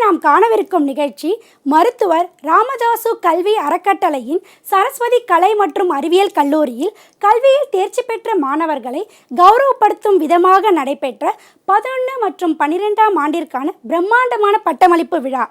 நாம் காணவிருக்கும் நிகழ்ச்சி மருத்துவர் ராமதாசு கல்வி அறக்கட்டளையின் சரஸ்வதி கலை மற்றும் அறிவியல் கல்லூரியில் கல்வியில் தேர்ச்சி பெற்ற மாணவர்களை கௌரவப்படுத்தும் விதமாக நடைபெற்ற பதினொன்று மற்றும் பன்னிரெண்டாம் ஆண்டிற்கான பிரம்மாண்டமான பட்டமளிப்பு விழா.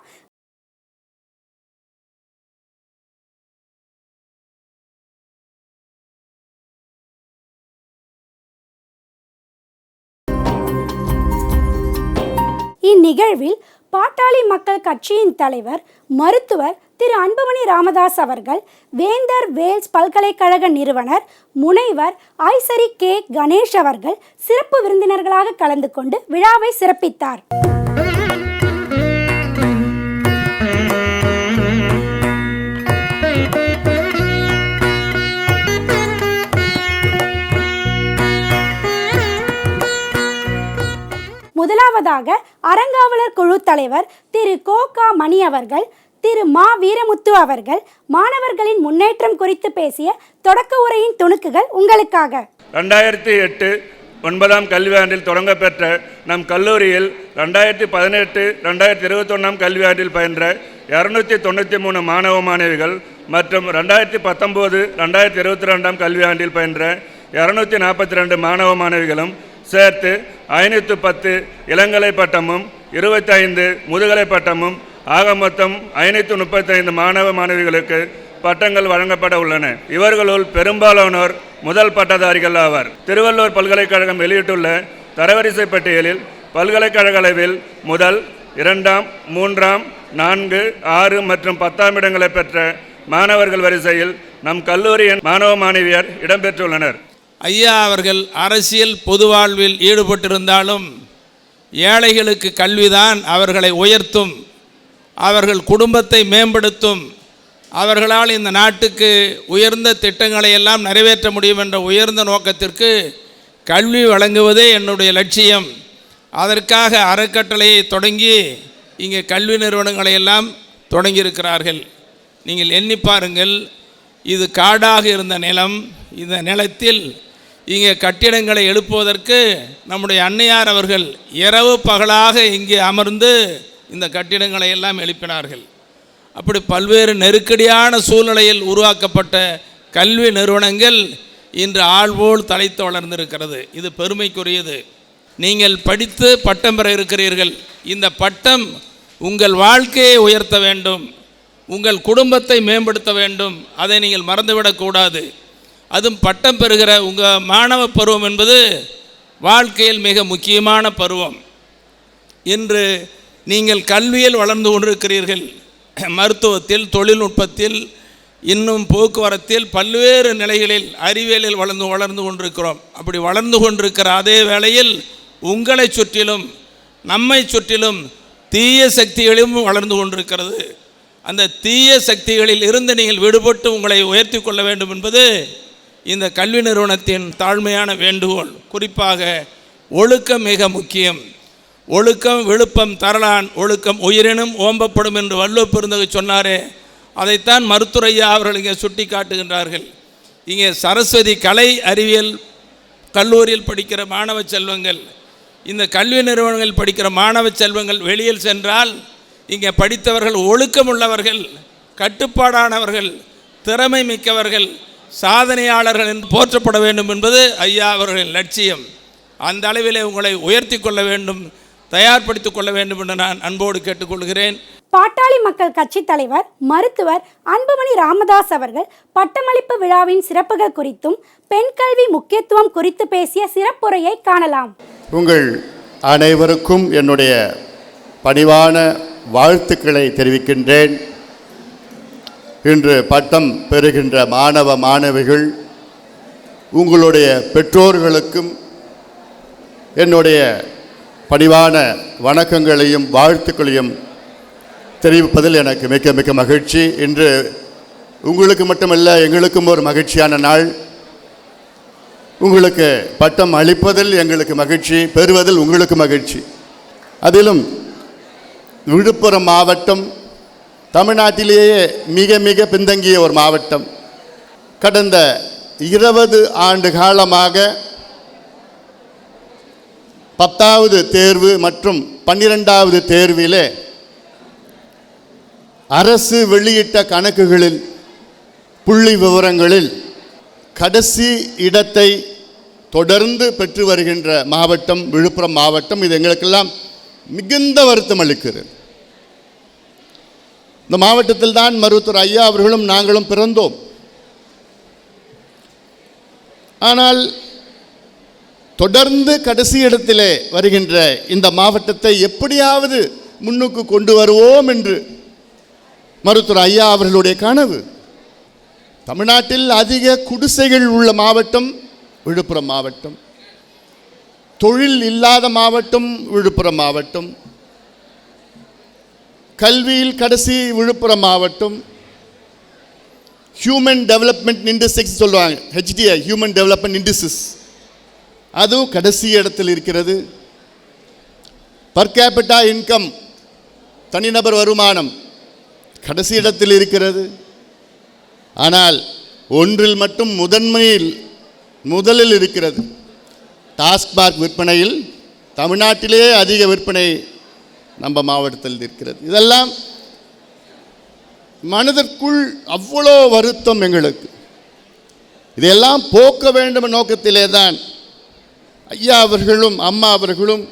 இந்நிகழ்வில் பாட்டாளி மக்கள் கட்சியின் தலைவர் மருத்துவர் திரு. அன்புமணி ராமதாஸ் அவர்கள் வேந்தர் வேல்ஸ் பல்கலைக்கழக நிறுவனர் முனைவர் ஐசரி கே. கணேஷ் அவர்கள் சிறப்பு விருந்தினர்களாக கலந்து கொண்டு விழாவை சிறப்பித்தார். முதலாவதாக அறங்காவலர் குழு தலைவர் திரு கோகா மணி அவர்கள் திரு மா வீரமுத்து அவர்கள் மாணவர்களின் முன்னேற்றம் குறித்து பேசிய தொடக்க உரையின் துணுக்குகள் உங்களுக்காக. ரெண்டாயிரத்தி எட்டு ஒன்பதாம் கல்வியாண்டில் தொடங்கப்பெற்ற நம் கல்லூரியில் ரெண்டாயிரத்தி பதினெட்டு ரெண்டாயிரத்தி இருபத்தொன்னாம் கல்வியாண்டில் பயின்ற இரநூத்தி தொண்ணூற்றி மூணு மாணவ மாணவிகள் மற்றும் ரெண்டாயிரத்தி பத்தொம்போது ரெண்டாயிரத்தி இருபத்தி ரெண்டாம் கல்வியாண்டில் பயின்ற இரநூத்தி நாற்பத்தி ரெண்டு மாணவ மாணவிகளும் சேர்த்து ஐநூற்று பத்து இளங்கலை பட்டமும் இருபத்தைந்து முதுகலை பட்டமும் ஆக மொத்தம் ஐநூற்று முப்பத்தைந்து மாணவ மாணவிகளுக்கு பட்டங்கள் வழங்கப்பட உள்ளன. இவர்களுள் பெரும்பாலானோர் முதல் பட்டதாரிகள் ஆவர். திருவள்ளூர் பல்கலைக்கழகம் வெளியிட்டுள்ள தரவரிசை பட்டியலில் பல்கலைக்கழக அளவில் முதல் இரண்டாம் மூன்றாம் நான்கு ஆறு மற்றும் பத்தாம் இடங்களை பெற்ற மாணவர்கள் வரிசையில் நம் கல்லூரியின் மாணவ மாணவியர் இடம்பெற்றுள்ளனர். ஐயா அவர்கள் அரசியல் பொது வாழ்வில் ஈடுபட்டிருந்தாலும் ஏழைகளுக்கு கல்விதான் அவர்களை உயர்த்தும் அவர்கள் குடும்பத்தை மேம்படுத்தும் அவர்களால் இந்த நாட்டுக்கு உயர்ந்த திட்டங்களை எல்லாம் நிறைவேற்ற முடியும் என்ற உயர்ந்த நோக்கத்திற்கு கல்வி வழங்குவதே என்னுடைய லட்சியம். அதற்காக அறக்கட்டளையை தொடங்கி இங்கே கல்வி நிறுவனங்களை எல்லாம் தொடங்கியிருக்கிறார்கள். நீங்கள் எண்ணி பாருங்கள் இது காடாக இருந்த நிலம் இந்த நிலத்தில் இங்கே கட்டிடங்களை எழுப்புவதற்கு நம்முடைய அன்னையார் அவர்கள் இரவு பகலாக இங்கே அமர்ந்து இந்த கட்டிடங்களை எல்லாம் எழுப்பினார்கள். அப்படி பல்வேறு நெருக்கடியான சூழ்நிலையில் உருவாக்கப்பட்ட கல்வி நிறுவனங்கள் இன்று ஆள்போல் தலைத்து வளர்ந்திருக்கிறது. இது பெருமைக்குரியது. நீங்கள் படித்து பட்டம் பெற இருக்கிறீர்கள். இந்த பட்டம் உங்கள் வாழ்க்கையை உயர்த்த வேண்டும். உங்கள் குடும்பத்தை மேம்படுத்த வேண்டும். அதை நீங்கள் மறந்துவிடக்கூடாது. அதுவும் பட்டம் பெறுகிற உங்கள் மாணவ பருவம் என்பது வாழ்க்கையில் மிக முக்கியமான பருவம். இன்று நீங்கள் கல்வியில் வளர்ந்து கொண்டிருக்கிறீர்கள். மருத்துவத்தில் தொழில்நுட்பத்தில் இன்னும் போக்குவரத்தில் பல்வேறு நிலைகளில் அறிவியலில் வளர்ந்து வளர்ந்து கொண்டிருக்கிறோம். அப்படி வளர்ந்து கொண்டிருக்கிற அதே வேளையில் உங்களை சுற்றிலும் நம்மை சுற்றிலும் தீய சக்திகளும் வளர்ந்து கொண்டிருக்கிறது. அந்த தீய சக்திகளில் இருந்து நீங்கள் விடுபட்டு உங்களை உயர்த்தி கொள்ள வேண்டும் என்பது இந்த கல்வி நிறுவனத்தின் தாழ்மையான வேண்டுகோள் குறிப்பாக ஒழுக்கம் மிக முக்கியம். ஒழுக்கம் விழுப்பம் தரலான் ஒழுக்கம் உயிரினும் ஓம்பப்படும் என்று வள்ளுவ பெருந்தகை சொன்னாரே. அதைத்தான் மருத்துரையா அவர்கள் இங்கே சுட்டி காட்டுகின்றார்கள் இங்கே சரஸ்வதி கலை அறிவியல் கல்லூரியில் படிக்கிற மாணவ செல்வங்கள் இந்த கல்வி நிறுவனங்களில் படிக்கிற மாணவ செல்வங்கள் வெளியில் சென்றால் இங்கே படித்தவர்கள் ஒழுக்கமுள்ளவர்கள் கட்டுப்பாடானவர்கள் திறமை மிக்கவர்கள் சாதனையாளர்கள் என்று போற்றப்பட வேண்டும் என்பது ஐயா அவர்களின் லட்சியம். அந்த அளவிலே உங்களை உயர்த்தி கொள்ள வேண்டும் தயார்படுத்திக் கொள்ள வேண்டும் என்று நான் அன்போடு கேட்டுக்கொள்கிறேன். பாட்டாளி மக்கள் கட்சி தலைவர் மருத்துவர் அன்புமணி ராமதாஸ் அவர்கள் பட்டமளிப்பு விழாவின் சிறப்புகள் குறித்தும் பெண் கல்வி முக்கியத்துவம் குறித்து பேசிய சிறப்புரையை காணலாம். உங்கள் அனைவருக்கும் என்னுடைய பணிவான வாழ்த்துக்களை தெரிவிக்கின்றேன். இன்று பட்டம் பெறுகின்ற மாணவ மாணவிகள் உங்களுடைய பெற்றோர்களுக்கும் என்னுடைய பணிவான வணக்கங்களையும் வாழ்த்துக்களையும் தெரிவிப்பதில் எனக்கு மிக்க மிக்க மகிழ்ச்சி. இன்று உங்களுக்கு மட்டுமல்ல எங்களுக்கும் ஒரு மகிழ்ச்சியான நாள். உங்களுக்கு பட்டம் அளிப்பதில் எங்களுக்கு மகிழ்ச்சி பெறுவதில் உங்களுக்கு மகிழ்ச்சி. அதிலும் விழுப்புரம் மாவட்டம் தமிழ்நாட்டிலேயே மிக மிக பின்தங்கிய ஒரு மாவட்டம். கடந்த இருபது ஆண்டு காலமாக பத்தாவது தேர்வு மற்றும் பன்னிரெண்டாவது தேர்விலே அரசு வெளியிட்ட கணக்குகளில் புள்ளி விவரங்களில் கடைசி இடத்தை தொடர்ந்து பெற்று வருகின்ற மாவட்டம் விழுப்புரம் மாவட்டம் இது எங்களுக்கெல்லாம் மிகுந்த வருத்தம் அளிக்கிறது. இந்த மாவட்டத்தில் தான் மருத்துவர் ஐயா அவர்களும் நாங்களும் பிறந்தோம். ஆனால் தொடர்ந்து கடைசி இடத்திலே வருகின்ற இந்த மாவட்டத்தை எப்படியாவது முன்னுக்கு கொண்டு வருவோம் என்று மருத்துவர் ஐயா அவர்களுடைய கனவு. தமிழ்நாட்டில் அதிக குடிசைகள் உள்ள மாவட்டம் விழுப்புரம் மாவட்டம். தொழில் இல்லாத மாவட்டம் விழுப்புரம் மாவட்டம். கல்வியில் கடைசி விழுப்புரம் மாவட்டம் ஹியூமன் டெவலப்மெண்ட் இண்டஸ்டிக்ஸ் சொல்லுவாங்க ஹெச்டிஐ ஹியூமன் டெவலப்மெண்ட் இண்டஸ்டிஸ் அதுவும் கடைசி இடத்தில் இருக்கிறது. பர் கேபிட்டா இன்கம் தனிநபர் வருமானம் கடைசி இடத்தில் இருக்கிறது. ஆனால் ஒன்றில் மட்டும் முதன்மையில் முதலில் இருக்கிறது. டாஸ்மார்க் விற்பனையில் தமிழ்நாட்டிலேயே அதிக விற்பனை நம்ம மாவட்டத்தில் இருக்கிறது இதெல்லாம் மனதிற்குள் அவ்வளோ வருத்தம் எங்களுக்கு. இதையெல்லாம் போக்க வேண்டும் நோக்கத்திலே தான் ஐயா அவர்களும் அம்மா அவர்களும்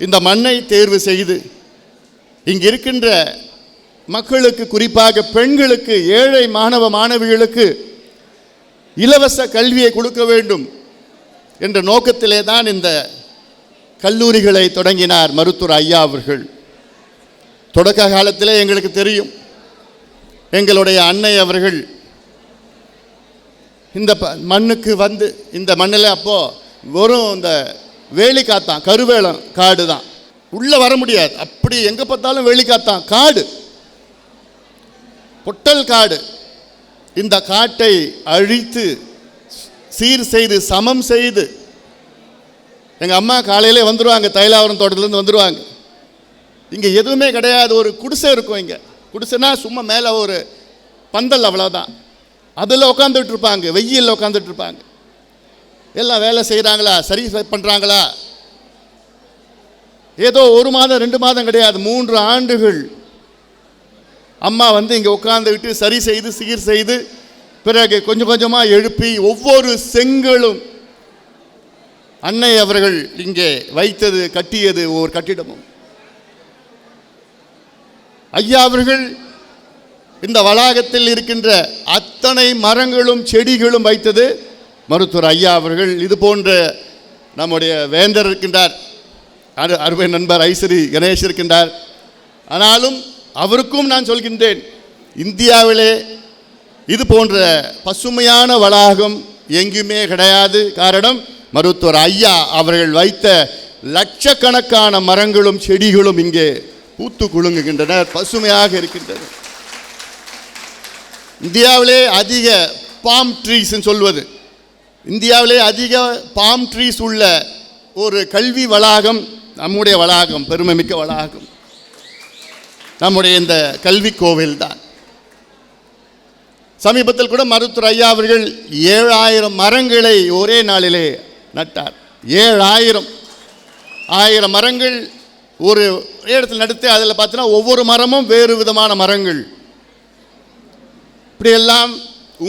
இந்த மண்ணை தேர்வு செய்து இங்கு இருக்கின்ற மக்களுக்கு குறிப்பாக பெண்களுக்கு ஏழை மாணவ மாணவிகளுக்கு இலவச கல்வியை கொடுக்க வேண்டும் என்ற நோக்கத்திலே தான் இந்த கல்லூரிகளை தொடங்கினார் மருத்துவர் ஐயா அவர்கள். தொடக்க காலத்திலே எங்களுக்கு தெரியும். எங்களுடைய அன்னை அவர்கள் இந்த ப- மண்ணுக்கு வந்து இந்த மண்ணில் அப்போது வெறும் இந்த வேலி காத்தான் கருவேலம் காடு தான். உள்ளே வர முடியாது. அப்படி எங்கே பார்த்தாலும் வேலி காத்தான் காடு. பொட்டல் காடு. இந்த காட்டை அழித்து சீர் செய்து சமம் செய்து எங்கள் அம்மா காலையிலே வந்துடுவாங்க தைலாவரம் தோட்டத்துலேருந்து வந்துடுவாங்க இங்கே எதுவுமே கிடையாது ஒரு குடிசை இருக்கும் இங்கே. குடிசைனா சும்மா மேலே ஒரு பந்தல் அவ்வளோதான் அதில் உட்காந்துட்டு இருப்பாங்க வெயிலில் உட்காந்துட்டு இருப்பாங்க. எல்லாம் வேலை செய்கிறாங்களா சரி பண்ணுறாங்களா ஏதோ ஒரு மாதம் ரெண்டு மாதம் கிடையாது மூன்று ஆண்டுகள். அம்மா வந்து இங்கே உட்காந்துக்கிட்டு சரி செய்து சீர் செய்து பிறகு கொஞ்சம் கொஞ்சமாக எழுப்பி ஒவ்வொரு செங்கலும் அன்னை அவர்கள் இங்கே வைத்தது கட்டியது ஒரு கட்டிடமும். ஐயா அவர்கள் இந்த வளாகத்தில் இருக்கின்ற அத்தனை மரங்களும் செடிகளும் வைத்தது. மருத்துவர் ஐயா அவர்கள் இது போன்ற நம்முடைய வேந்தர் இருக்கின்றார். அரு அருமை நண்பர் ஐஸ்வரி கணேஷ் இருக்கின்றார். ஆனாலும் அவருக்கும் நான் சொல்கின்றேன் இந்தியாவிலே இது போன்ற பசுமையான வளாகம் எங்குமே கிடையாது. காரணம் மருத்துவர் ஐயா அவர்கள் வைத்த லட்சக்கணக்கான மரங்களும் செடிகளும் இங்கே பூத்து குலுங்குகின்றன பசுமையாக இருக்கின்றன. இந்தியாவிலே அதிக பாம் ட்ரீஸ்ன்னு சொல்வது. இந்தியாவிலே அதிக பாம் ட்ரீஸ் உள்ள ஒரு கல்வி வளாகம் நம்முடைய வளாகம் பெருமைமிக்க வளாகம். நம்முடைய இந்த கல்வி கோவில் தான் சமீபத்தில் கூட மருத்துவர் ஐயா அவர்கள் ஏழாயிரம் மரங்களை ஒரே நாளிலே நட்டார். ஏழாயிரம். ஆயிரம் மரங்கள் ஒரு இடத்தில் நடுத்து அதில் பார்த்தீங்கன்னா ஒவ்வொரு மரமும் வேறு விதமான மரங்கள். இப்படியெல்லாம்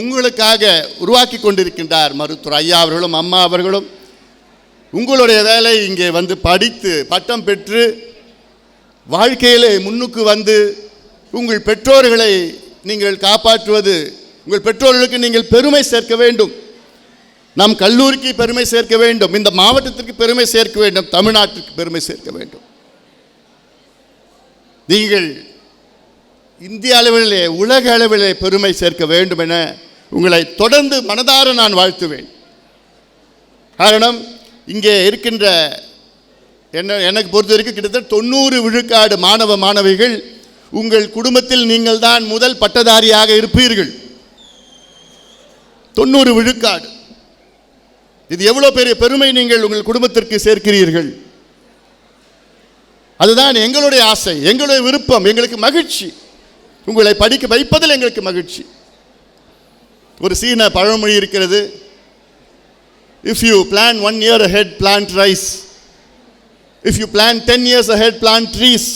உங்களுக்காக உருவாக்கி கொண்டிருக்கின்றார் மருத்துவர் ஐயா அவர்களும் அம்மா அவர்களும். உங்களுடைய வேலை இங்கே வந்து படித்து பட்டம் பெற்று வாழ்க்கையிலே முன்னுக்கு வந்து உங்கள் பெற்றோர்களை நீங்கள் காப்பாற்றுவது உங்கள் பெற்றோர்களுக்கு நீங்கள் பெருமை சேர்க்க வேண்டும். நம் கல்லூரிக்கு பெருமை சேர்க்க வேண்டும். இந்த மாவட்டத்திற்கு பெருமை சேர்க்க வேண்டும். தமிழ்நாட்டிற்கு பெருமை சேர்க்க வேண்டும். நீங்கள் இந்திய அளவிலே உலக அளவிலே பெருமை சேர்க்க வேண்டும் என உங்களை தொடர்ந்து மனதார நான் வாழ்த்துவேன். காரணம் இங்கே இருக்கின்ற என்ன எனக்கு பொறுத்த வரைக்கும் கிட்டத்தட்ட தொண்ணூறு விழுக்காடு மாணவ மாணவிகள் உங்கள் குடும்பத்தில் நீங்கள் தான் முதல் பட்டதாரியாக இருப்பீர்கள். தொண்ணூறு விழுக்காடு. இது எவ்வளோ பெரிய பெருமை நீங்கள் உங்கள் குடும்பத்திற்கு சேர்க்கிறீர்கள்? அதுதான் எங்களுடைய ஆசை எங்களுடைய விருப்பம் எங்களுக்கு மகிழ்ச்சி. உங்களை படிக்க வைப்பதில் எங்களுக்கு மகிழ்ச்சி. ஒரு சீன பழமொழி இருக்கிறது if you plan one year head plant rice if you plan ten years head plan trees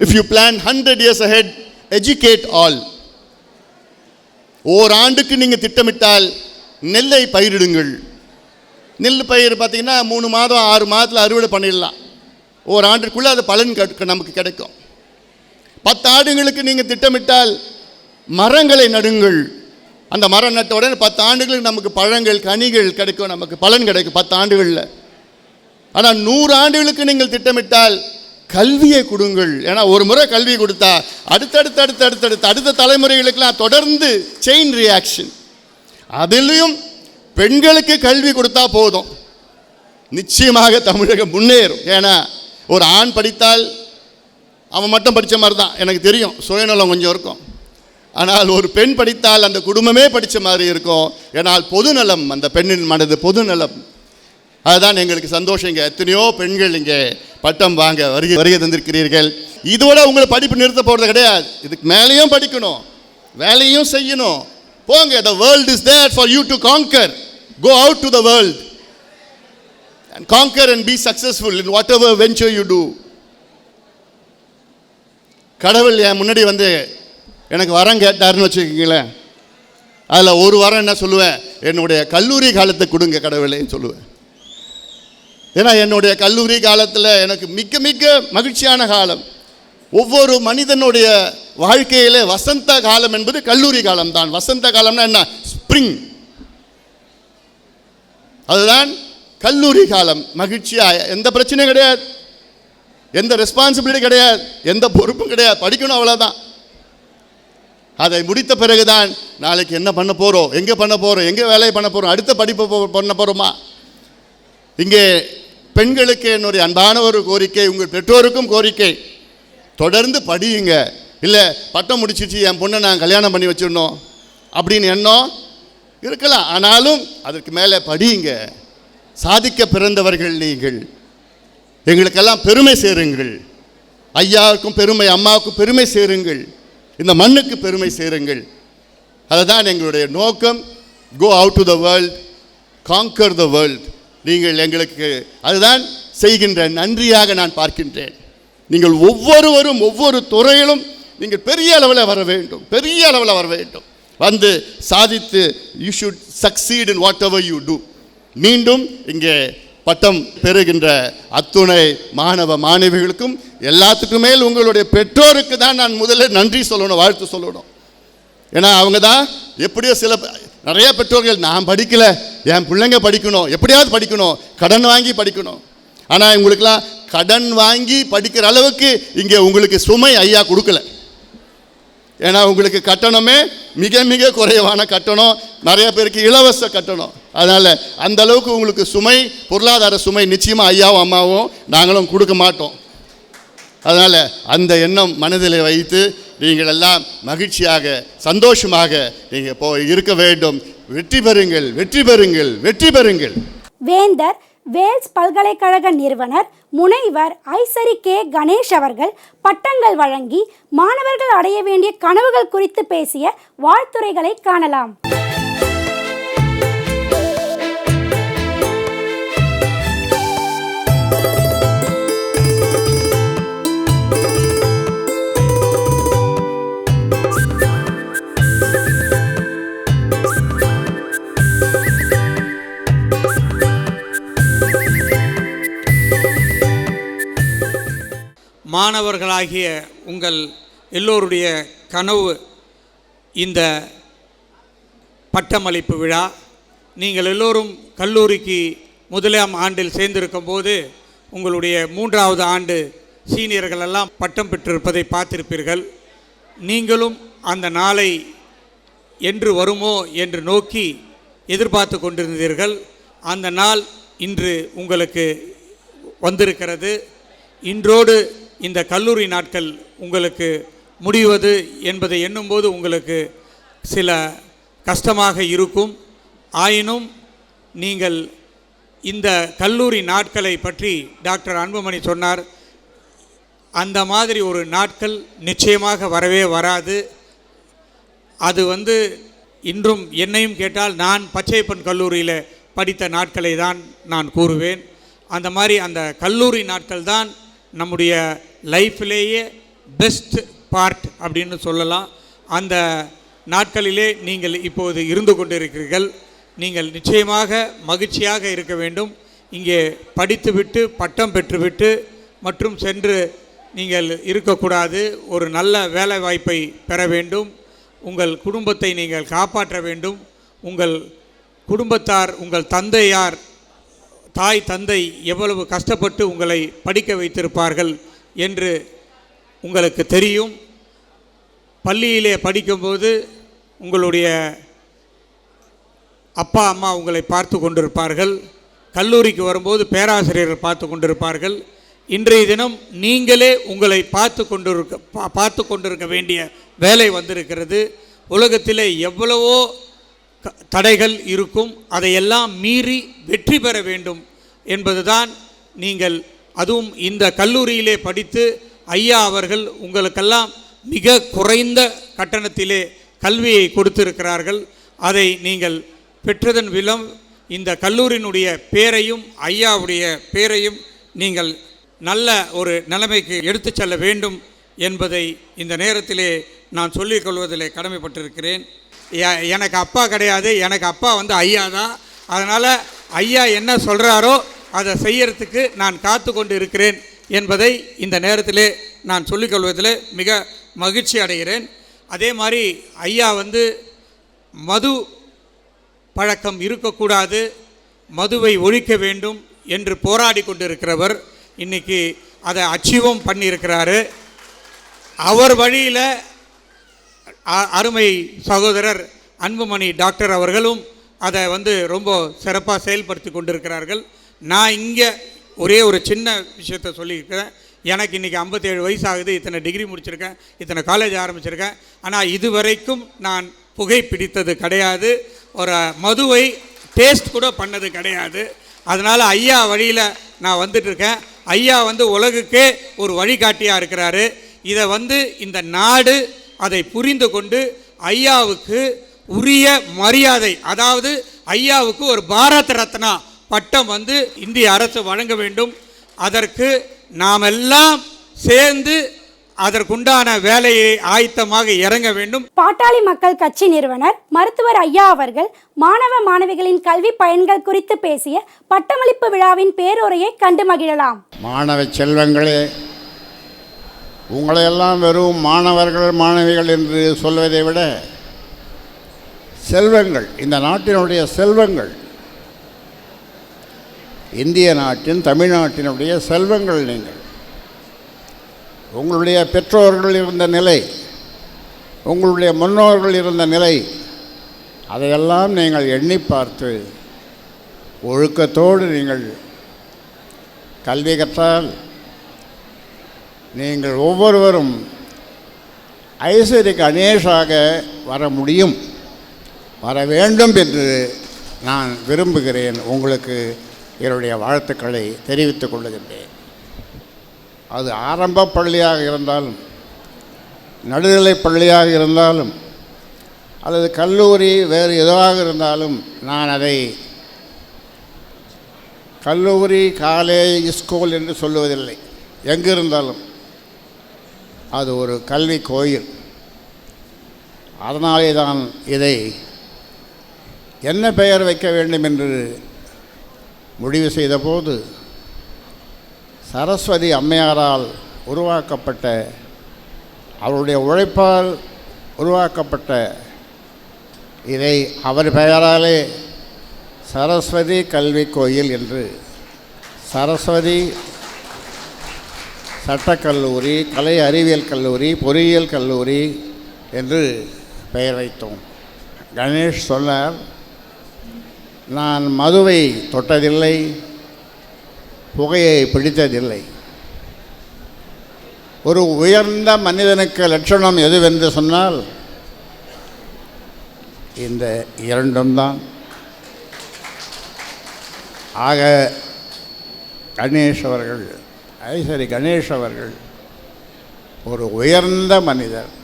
if you plan hundred years head educate all ஓராண்டுக்கு நீங்கள் திட்டமிட்டால் நெல்லை பயிரிடுங்கள். நெல் பயிர் பார்த்தீங்கன்னா மூணு மாதம் ஆறு மாதத்தில் அறுவடை பண்ணிடலாம். ஒரு ஆண்டுக்குள்ளே அது பலன் நமக்கு கிடைக்கும். பத்து ஆண்டுகளுக்கு நீங்கள் திட்டமிட்டால் மரங்களை நடுங்கள். அந்த மரம் நட்ட உடனே பத்து ஆண்டுகளுக்கு நமக்கு பழங்கள் கனிகள் கிடைக்கும் நமக்கு பலன் கிடைக்கும் பத்து ஆண்டுகளில். ஆனால் நூறு ஆண்டுகளுக்கு நீங்கள் திட்டமிட்டால் கல்வியை கொடுங்கள். ஏன்னா ஒரு முறை கல்வி கொடுத்தா அடுத்தடுத்து அடுத்தடுத்து அடுத்த தலைமுறைகளுக்கெல்லாம் தொடர்ந்து செயின் ரியாக்ஷன் அதிலையும் பெண்களுக்கு கல்வி கொடுத்தா போதும். நிச்சயமாக தமிழகம் முன்னேறும். ஏன்னா ஒரு ஆண் படித்தால் அவன் மட்டும் படித்த மாதிரி தான் எனக்கு தெரியும். சுயநலம் கொஞ்சம் இருக்கும். ஆனால் ஒரு பெண் படித்தால் அந்த குடும்பமே படித்த மாதிரி இருக்கும். ஏன்னால் பொதுநலம் அந்த பெண்ணின் மனது பொதுநலம். அதுதான் எங்களுக்கு சந்தோஷம் இங்கே. எத்தனையோ பெண்கள் இங்கே பட்டம் வாங்க வருகை வருகை தந்திருக்கிறீர்கள். இதோட உங்களை படிப்பு நிறுத்த போகிறது கிடையாது. இதுக்கு மேலேயும் படிக்கணும். வேலையும் செய்யணும். போங்க the world is there for you to conquer go out to the world and conquer and be successful in whatever venture you do கடவுள் என் முன்னாடி வந்து எனக்கு வரம் கேட்டாருன்னு வச்சுக்கோங்களேன். அதில் ஒரு வாரம் என்ன சொல்லுவேன்? என்னுடைய கல்லூரி காலத்தை கொடுங்க கடவுளேன்னு சொல்லுவேன். ஏன்னா என்னுடைய கல்லூரி காலத்தில் எனக்கு மிக்க மிக்க மகிழ்ச்சியான காலம். ஒவ்வொரு மனிதனுடைய வாழ்க்கையிலே வசந்த காலம் என்பது கல்லூரி காலம் தான் வசந்த காலம்னா என்ன? ஸ்ப்ரிங் அதுதான் கல்லூரி காலம். மகிழ்ச்சியாக எந்த பிரச்சனையும் கிடையாது. எந்த ரெஸ்பான்சிபிலிட்டி கிடையாது. எந்த பொறுப்பும் கிடையாது. படிக்கணும் அவ்வளோதான் அதை முடித்த பிறகுதான் நாளைக்கு என்ன பண்ண போகிறோம் எங்கே பண்ண போகிறோம் எங்கே வேலையை பண்ண போகிறோம் அடுத்த படிப்பு போ- பண்ண போகிறோமா இங்கே பெண்களுக்கு என்னுடைய அன்பான ஒரு கோரிக்கை உங்கள் பெற்றோருக்கும் கோரிக்கை. தொடர்ந்து படியுங்க. இல்லை பட்டம் முடிச்சிச்சு என் பொண்ணை நான் கல்யாணம் பண்ணி வச்சிடணும். அப்படின்னு எண்ணம். இருக்கலாம். ஆனாலும் அதற்கு மேலே படியுங்க. சாதிக்க பிறந்தவர்கள் நீங்கள். எங்களுக்கெல்லாம் பெருமை சேருங்கள். ஐயாவுக்கும் பெருமை அம்மாவுக்கும் பெருமை சேருங்கள். இந்த மண்ணுக்கு பெருமை சேருங்கள். அதுதான் எங்களுடைய நோக்கம். Go out to the world conquer the world நீங்கள் எங்களுக்கு அதுதான் செய்கின்ற நன்றியாக நான் பார்க்கின்றேன். நீங்கள் ஒவ்வொருவரும் ஒவ்வொரு துறையிலும் நீங்கள் பெரிய அளவில் வர வேண்டும். பெரிய அளவில் வர வேண்டும். வந்து சாதித்து you should succeed in whatever you do மீண்டும் இங்கே பட்டம் பெறுகின்ற அத்துணை மாணவ மாணவிகளுக்கும் எல்லாத்துக்கும் மேல் உங்களுடைய பெற்றோருக்கு தான் நான் முதல்ல நன்றி சொல்லணும் வாழ்த்து சொல்லணும். ஏன்னா அவங்க தான் எப்படியோ சில நிறைய பெற்றோர்கள் நான் படிக்கல என் பிள்ளைங்க படிக்கணும் எப்படியாவது படிக்கணும் கடன் வாங்கி படிக்கணும். ஆனால் உங்களுக்கெல்லாம் கடன் வாங்கி படிக்கிற அளவுக்கு இங்கே உங்களுக்கு சுமை ஐயா கொடுக்கல. ஏன்னா உங்களுக்கு கட்டணமே மிக மிக குறைவான கட்டணம். நிறைய பேருக்கு இலவச கட்டணம். அதனால் அந்த அளவுக்கு உங்களுக்கு சுமை பொருளாதார சுமை நிச்சயமாக ஐயாவும் அம்மாவும் நாங்களும் கொடுக்க மாட்டோம். அதனால் அந்த எண்ணம் மனதில் வைத்து நீங்கள் எல்லாம் மகிழ்ச்சியாக சந்தோஷமாக நீங்கள் போ இருக்க வேண்டும். வெற்றி பெறுங்கள் வெற்றி பெறுங்கள் வெற்றி பெறுங்கள். வேந்தர் வேல்ஸ் பல்கலைக்கழக நிறுவனர் முனைவர் ஐசரி கே. கணேஷ் அவர்கள் பட்டங்கள் வழங்கி மாணவர்கள் அடைய வேண்டிய கனவுகள் குறித்து பேசிய வாழ்த்துறைகளை காணலாம். மாணவர்களாகிய உங்கள் எல்லோருடைய கனவு இந்த பட்டமளிப்பு விழா. நீங்கள் எல்லோரும் கல்லூரிக்கு முதலாம் ஆண்டில் சேர்ந்திருக்கும் போது உங்களுடைய மூன்றாவது ஆண்டு சீனியர்கள் எல்லாம் பட்டம் பெற்றிருப்பதை பார்த்திருப்பீர்கள். நீங்களும் அந்த நாளை என்று வருமோ என்று நோக்கி எதிர்பார்த்து கொண்டிருந்தீர்கள். அந்த நாள் இன்று உங்களுக்கு வந்திருக்கிறது. இன்றோடு இந்த கல்லூரி நாட்கள் உங்களுக்கு முடிவது என்பதை எண்ணும்போது உங்களுக்கு சில கஷ்டமாக இருக்கும். ஆயினும் நீங்கள் இந்த கல்லூரி நாட்களை பற்றி டாக்டர் அன்புமணி சொன்னார். அந்த மாதிரி ஒரு நாட்கள் நிச்சயமாக வரவே வராது. அது வந்து இன்றும் என்னையும் கேட்டால் நான் பச்சையப்பன் கல்லூரியில் படித்த நாட்களை தான் நான் கூறுவேன். அந்த மாதிரி அந்த கல்லூரி நாட்கள் தான் நம்முடைய லைஃப்லேயே பெஸ்ட் பார்ட் அப்படின்னு சொல்லலாம். அந்த நாட்களிலே நீங்கள் இப்போது இருந்து கொண்டிருக்கிறீர்கள். நீங்கள் நிச்சயமாக மகிழ்ச்சியாக இருக்க வேண்டும். இங்கே படித்துவிட்டு பட்டம் பெற்றுவிட்டு மற்றும் சென்று நீங்கள் இருக்கக்கூடாது. ஒரு நல்ல வேலை வாய்ப்பை பெற வேண்டும். உங்கள் குடும்பத்தை நீங்கள் காப்பாற்ற வேண்டும். உங்கள் குடும்பத்தார் உங்கள் தந்தையார் தாய் தந்தை எவ்வளவு கஷ்டப்பட்டு உங்களை படிக்க வைத்திருப்பார்கள். என்று உங்களுக்கு தெரியும். பள்ளியிலே படிக்கும்போது உங்களுடைய அப்பா அம்மா உங்களை பார்த்து கொண்டிருப்பார்கள். கல்லூரிக்கு வரும்போது பேராசிரியர்கள் பார்த்து கொண்டிருப்பார்கள். இன்றைய தினம் நீங்களே உங்களை பார்த்து கொண்டிருக்க பா- பார்த்து கொண்டிருக்க வேண்டிய வேலை வந்திருக்கிறது. உலகத்திலே எவ்வளவோ க- தடைகள் இருக்கும். அதையெல்லாம் மீறி வெற்றி பெற வேண்டும் என்பதுதான் நீங்கள் அதுவும் இந்த கல்லூரியிலே படித்து ஐயா அவர்கள் உங்களுக்கெல்லாம் மிக குறைந்த கட்டணத்திலே கல்வியை கொடுத்திருக்கிறார்கள். அதை நீங்கள் பெற்றதன் விலம் இந்த கல்லூரியினுடைய பேரையும் ஐயாவுடைய பேரையும் நீங்கள் நல்ல ஒரு நிலைமைக்கு எடுத்துச் செல்ல வேண்டும் என்பதை இந்த நேரத்திலே நான் சொல்லிக் கொள்வதிலே கடமைப்பட்டிருக்கிறேன். எனக்கு அப்பா கிடையாது. எனக்கு அப்பா வந்து ஐயா தான். அதனால் ஐயா என்ன சொல்கிறாரோ அதை செய்யறதுக்கு நான் காத்து கொண்டு இருக்கிறேன் என்பதை இந்த நேரத்திலே நான் சொல்லிக்கொள்வதில் மிக மகிழ்ச்சி அடைகிறேன். அதே மாதிரி ஐயா வந்து மது பழக்கம் இருக்கக்கூடாது மதுவை ஒழிக்க வேண்டும் என்று போராடி கொண்டிருக்கிறவர் இன்னைக்கு அதை அச்சீவம் பண்ணியிருக்கிறாரு. அவர் வழியில் அருமை சகோதரர் அன்புமணி டாக்டர் அவர்களும் அதை வந்து ரொம்ப சிறப்பாக செயல்படுத்தி கொண்டிருக்கிறார்கள். நான் இங்கே ஒரே ஒரு சின்ன விஷயத்த சொல்லியிருக்கிறேன். எனக்கு இன்றைக்கி ஐம்பத்தேழு வயசு ஆகுது இத்தனை டிகிரி முடிச்சிருக்கேன் இத்தனை காலேஜ் ஆரம்பிச்சிருக்கேன். ஆனால் இதுவரைக்கும் நான் புகை பிடித்தது கிடையாது. ஒரு மதுவை டேஸ்ட் கூட பண்ணது கிடையாது. அதனால் ஐயா வழியில் நான் வந்துட்டுருக்கேன் ஐயா வந்து உலகுக்கே ஒரு வழிகாட்டியாக இருக்கிறாரு. இதை வந்து இந்த நாடு அதை புரிந்து கொண்டு ஐயாவுக்கு உரிய மரியாதை அதாவது ஐயாவுக்கு ஒரு பாரத் ரத்னா பட்டம் வந்து இந்திய அரசு வழங்க வேண்டும். அதற்கு நாமெல்லாம் சேர்ந்து அதற்குண்டான வேலையை ஆயத்தமாக இறங்க வேண்டும். பாட்டாளி மக்கள் கட்சி நிறுவனர் மருத்துவர் ஐயா அவர்கள் மாணவ மாணவிகளின் கல்வி பயன்கள் குறித்து பேசிய பட்டமளிப்பு விழாவின் பேருரையை கண்டு மகிழலாம். மாணவ செல்வங்களே உங்களையெல்லாம் வெறும் மாணவர்கள் மாணவிகள் என்று சொல்வதை விட செல்வங்கள் இந்த நாட்டினுடைய செல்வங்கள் இந்திய நாட்டின் தமிழ்நாட்டினுடைய செல்வங்கள் நீங்கள். உங்களுடைய பெற்றோர்கள் இருந்த நிலை உங்களுடைய முன்னோர்கள் இருந்த நிலை அதையெல்லாம் நீங்கள் எண்ணி பார்த்து ஒழுக்கத்தோடு நீங்கள் கல்வி கற்றால் நீங்கள் ஒவ்வொருவரும் ஐஸ்வர்ய கணேஷாக வர முடியும். வர வேண்டும் என்று நான் விரும்புகிறேன். உங்களுக்கு என்னுடைய வாழ்த்துக்களை தெரிவித்துக் கொள்ளுகின்றேன். அது ஆரம்ப பள்ளியாக இருந்தாலும் நடுநிலை பள்ளியாக இருந்தாலும் அல்லது கல்லூரி வேறு எதுவாக இருந்தாலும் நான் அதை கல்லூரி காலேஜ் ஸ்கூல் என்று சொல்லுவதில்லை. எங்கிருந்தாலும் அது ஒரு கல்வி கோயில். அதனாலே தான் இதை என்ன பெயர் வைக்க வேண்டும் என்று முடிவு செய்தபோது சரஸ்வதி அம்மையாரால் உருவாக்கப்பட்ட அவருடைய உழைப்பால் உருவாக்கப்பட்ட இதை அவர் பெயராலே சரஸ்வதி கல்வி கோயில் என்று சரஸ்வதி சட்டக்கல்லூரி கலை அறிவியல் கல்லூரி பொறியியல் கல்லூரி என்று பெயர் வைத்தோம். கணேஷ் சொன்னார் நான் மதுவை தொட்டதில்லை புகையை பிடித்ததில்லை. ஒரு உயர்ந்த மனிதனுக்கு லட்சணம் எதுவென்று சொன்னால் இந்த இரண்டும் தான். ஆக கணேஷ் அவர்கள் ஐசரி கணேஷ் அவர்கள் ஒரு உயர்ந்த மனிதர்.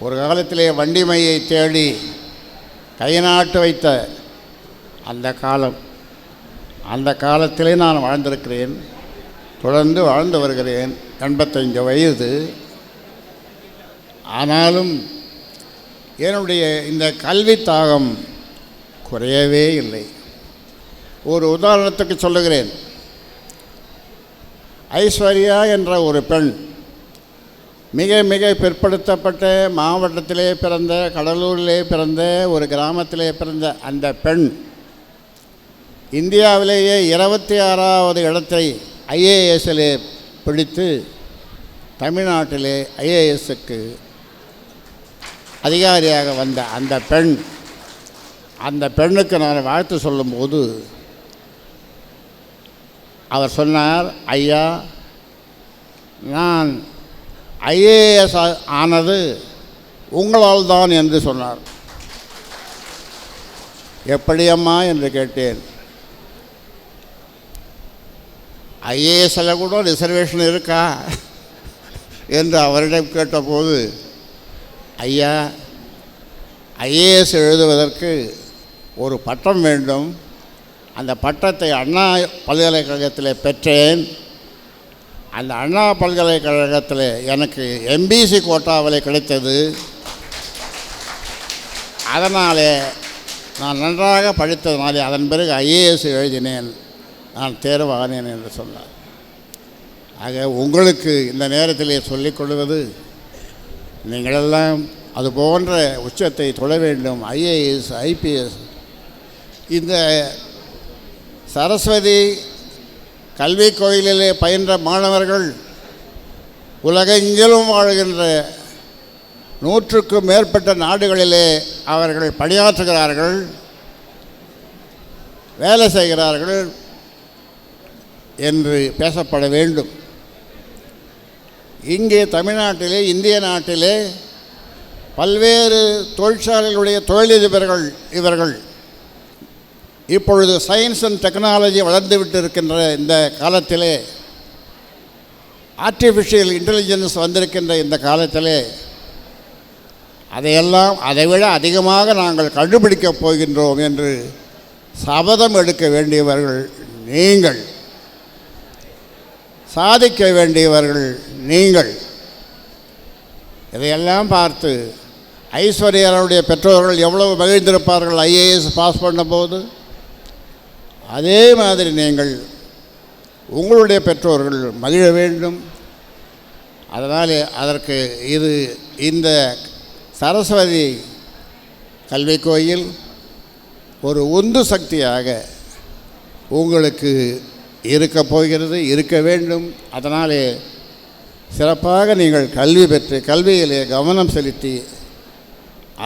ஒரு காலத்திலே வண்டிமையை தேடி கைநாட்டு வைத்த அந்த காலம். அந்த காலத்திலே நான் வாழ்ந்திருக்கிறேன். தொடர்ந்து வாழ்ந்து வருகிறேன். எண்பத்தஞ்சு வயது. ஆனாலும் என்னுடைய இந்த கல்வி தாகம் குறையவே இல்லை. ஒரு உதாரணத்துக்கு சொல்லுகிறேன். ஐஸ்வர்யா என்ற ஒரு பெண் மிக மிக பிற்படுத்தப்பட்ட மாவட்டத்திலே பிறந்த கடலூரிலே பிறந்த ஒரு கிராமத்திலே பிறந்த அந்த பெண் இந்தியாவிலேயே இருபத்தி ஆறாவது இடத்தை ஐஏஎஸ்ஸிலே பிடித்து தமிழ்நாட்டிலே ஐஏஎஸ்ஸுக்கு அதிகாரியாக வந்த அந்த பெண் அந்த பெண்ணுக்கு நான் வாழ்த்து சொல்லும்போது அவர் சொன்னார் ஐயா நான் ஐஏஎஸ் ஆனது உங்களால் தான் என்று சொன்னார். எப்படியம்மா என்று கேட்டேன். ஐஏஎஸ்ஸில் கூட ரிசர்வேஷன் இருக்கா? என்று அவரிடம் கேட்டபோது ஐயா ஐஏஎஸ் எழுதுவதற்கு ஒரு பட்டம் வேண்டும். அந்த பட்டத்தை அண்ணா பல்கலைக்கழகத்தில் பெற்றேன். அந்த அண்ணா பல்கலைக்கழகத்தில் எனக்கு எம்பிசி கோட்டாவில் கிடைத்தது. அதனாலே நான் நன்றாக படித்ததுனாலே அதன் பிறகு ஐஏஎஸ் எழுதினேன். நான் தேர்வானேன் என்று சொன்னார். ஆக உங்களுக்கு இந்த நேரத்திலே சொல்லிக்கொள்வது நீங்களெல்லாம் அது போன்ற உச்சத்தை தொட வேண்டும். ஐஏஎஸ் ஐபிஎஸ் இந்த சரஸ்வதி கல்விக் கோயிலிலே பயின்ற மாணவர்கள் உலகெங்கிலும் வாழ்கின்ற நூற்றுக்கும் மேற்பட்ட நாடுகளிலே அவர்கள் பணியாற்றுகிறார்கள் வேலை செய்கிறார்கள் என்று பேசப்பட வேண்டும். இங்கே தமிழ்நாட்டிலே இந்திய நாட்டிலே பல்வேறு தொழிற்சாலைகளுடைய தொழிலதிபர்கள் இவர்கள். இப்பொழுது சயின்ஸ் அண்ட் டெக்னாலஜி வளர்ந்துவிட்டு இருக்கின்ற இந்த காலத்திலே ஆர்டிஃபிஷியல் இன்டெலிஜென்ஸ் வந்திருக்கின்ற இந்த காலத்திலே அதையெல்லாம் அதைவிட அதிகமாக நாங்கள் கண்டுபிடிக்கப் போகின்றோம் என்று சபதம் எடுக்க வேண்டியவர்கள் நீங்கள். சாதிக்க வேண்டியவர்கள் நீங்கள். இதையெல்லாம் பார்த்து ஐஸ்வர்யாவுடைய பெற்றோர்கள் எவ்வளவு மகிழ்ந்திருப்பார்கள் ஐஏஎஸ் பாஸ் பண்ணும்போது அதே மாதிரி நீங்கள் உங்களுடைய பெற்றோர்கள் மகிழ வேண்டும். அதனால் அதற்கு இது இந்த சரஸ்வதி கல்வி கோயில் ஒரு உந்து சக்தியாக உங்களுக்கு இருக்க போகிறது இருக்க வேண்டும். அதனாலே சிறப்பாக நீங்கள் கல்வி பெற்று கல்வியிலே கவனம் செலுத்தி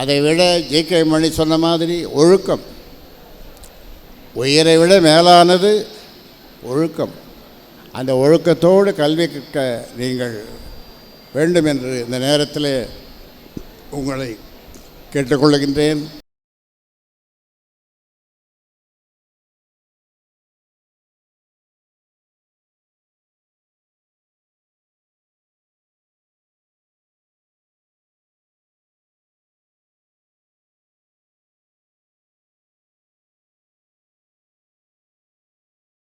அதை விட ஜே கே மணி சொன்ன மாதிரி ஒழுக்கம் உயிரை விட மேலானது ஒழுக்கம். அந்த ஒழுக்கத்தோடு கல்வி கற்க நீங்கள் வேண்டும் என்று இந்த நேரத்தில் உங்களை கேட்டுக்கொள்கின்றேன்.